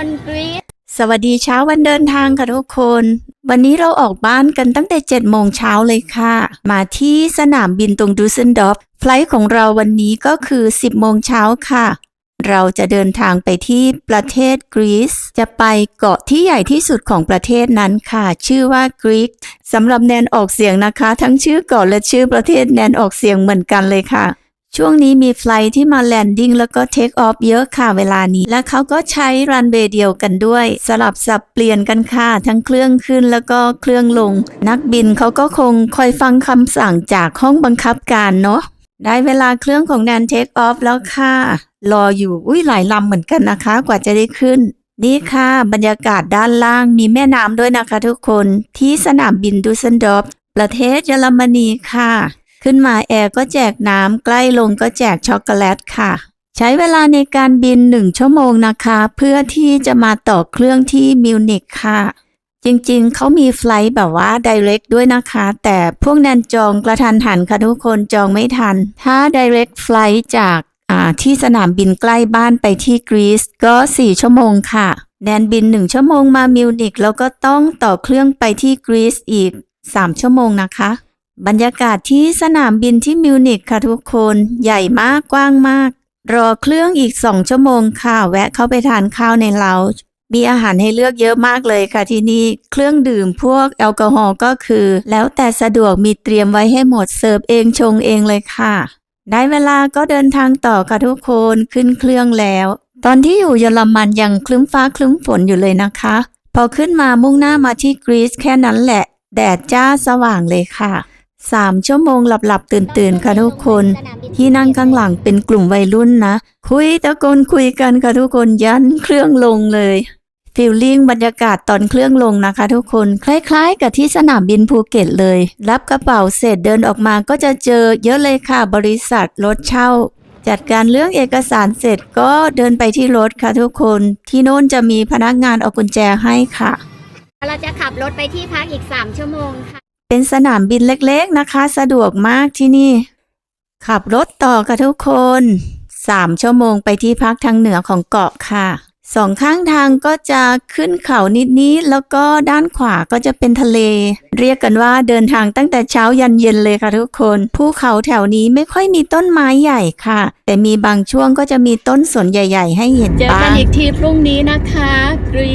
คนกรีซสวัสดีเช้าวันเดินทางค่ะทุกคน วันนี้เราออกบ้านกันตั้งแต่7โมงเช้าเลยค่ะ มาที่สนามบินตรงดูเซนดอฟไฟล์ของเราวันนี้ก็คือ 10โมงเช้าค่ะ เราจะเดินทางไปที่ประเทศกรีซจะไปเกาะที่ใหญ่ที่สุดของประเทศนั้นค่ะ ชื่อว่ากรีกสำหรับแนนออกเสียงนะคะ ทั้งชื่อเกาะและชื่อประเทศแนนออกเสียงเหมือนกันเลยค่ะ ช่วงนี้มีไฟลท์ที่มาแลนดิ้งแล้วก็เทคออฟเยอะค่ะเวลานี้ และเขาก็ใช้รันเวย์เดียวกันด้วย สลับสับเปลี่ยนกันค่ะ ทั้งเครื่องขึ้นแล้วก็เครื่องลง นักบินเขาก็คงคอยฟังคำสั่งจากห้องบังคับการเนาะได้เวลาเครื่องของแนนเทคออฟแล้วค่ะ รออยู่อุ้ยหลายลำเหมือนกันนะคะ กว่าจะได้ขึ้น นี่ค่ะ บรรยากาศด้านล่างมีแม่น้ำด้วยนะคะทุกคนที่สนามบินดูเซนดอฟประเทศเยอรมนีค่ะ ขึ้นมาแอร์ก็แจกน้ำใกล้ลงก็แจกช็อกโกแลตค่ะ ใช้เวลาในการบินหนึ่งชั่วโมงนะคะ เพื่อที่จะมาต่อเครื่องที่มิวนิกค่ะ จริงๆ เขามีไฟลท์แบบว่า direct ด้วยนะคะ แต่พวกแนนจองกระทันหันค่ะทุกคนจองไม่ทัน ถ้า direct flight จากที่สนามบินใกล้บ้านไปที่กรีซก็ 4 ชั่วโมงค่ะ แนนบิน 1 ชั่วโมงมามิวนิกแล้วก็ต้องต่อเครื่องไปที่กรีซอีก 3 ชั่วโมงนะคะ บรรยากาศที่สนามบินที่มิวนิกค่ะทุกคนใหญ่มากกว้างมาก รอเครื่องอีก2ชั่วโมงค่ะ แวะเข้าไปทานข้าวในเลาจ์มีอาหารให้เลือกเยอะมากเลยค่ะที่นี่ เครื่องดื่มพวกแอลกอฮอล์ก็คือ แล้วแต่สะดวกมีเตรียมไว้ให้หมดเสิร์ฟเองชงเองเลยค่ะ ได้เวลาก็เดินทางต่อค่ะทุกคนขึ้นเครื่องแล้ว ตอนที่อยู่เยอรมันยังคลึ้มฟ้าคลึ้มฝนอยู่เลยนะคะ พอขึ้นมามุ่งหน้ามาที่กรีซแค่นั้นแหละ แดดจ้าสว่างเลยค่ะ สามชั่วโมงหลับๆ ตื่นๆ ค่ะทุกคน ที่นั่งข้างหลังเป็นกลุ่มวัยรุ่นนะ คุยตะโกนคุยกันค่ะทุกคนยันเครื่องลงเลยฟิลลิ่งบรรยากาศตอนเครื่องลงนะคะ ทุกคนคล้ายๆ กับที่สนามบินภูเก็ตเลย รับกระเป๋าเสร็จเดินออกมาก็จะเจอเยอะเลยค่ะบริษัทรถเช่า จัดการเรื่องเอกสารเสร็จก็เดินไปที่รถค่ะทุกคน ที่โน่นจะมีพนักงานเอากุญแจให้ค่ะ เราจะขับรถไปที่พักอีก 3 ชั่วโมงค่ะ เป็นสนามบินเล็กๆนะคะ สะดวกมากที่นี่ ขับรถต่อค่ะทุกคนสามชั่วโมงไปที่พักทางเหนือของเกาะค่ะสองข้างทางก็จะขึ้นเขานิดๆแล้วก็ด้านขวาก็จะเป็นทะเล เรียกกันว่าเดินทางตั้งแต่เช้ายันเย็นเลยค่ะทุกคนภูเขาแถวนี้ไม่ค่อยมีต้นไม้ใหญ่ค่ะ แต่มีบางช่วงก็จะมีต้นสนใหญ่ ๆ ให้เห็นเจอกันอีกทีพรุ่งนี้นะคะกรี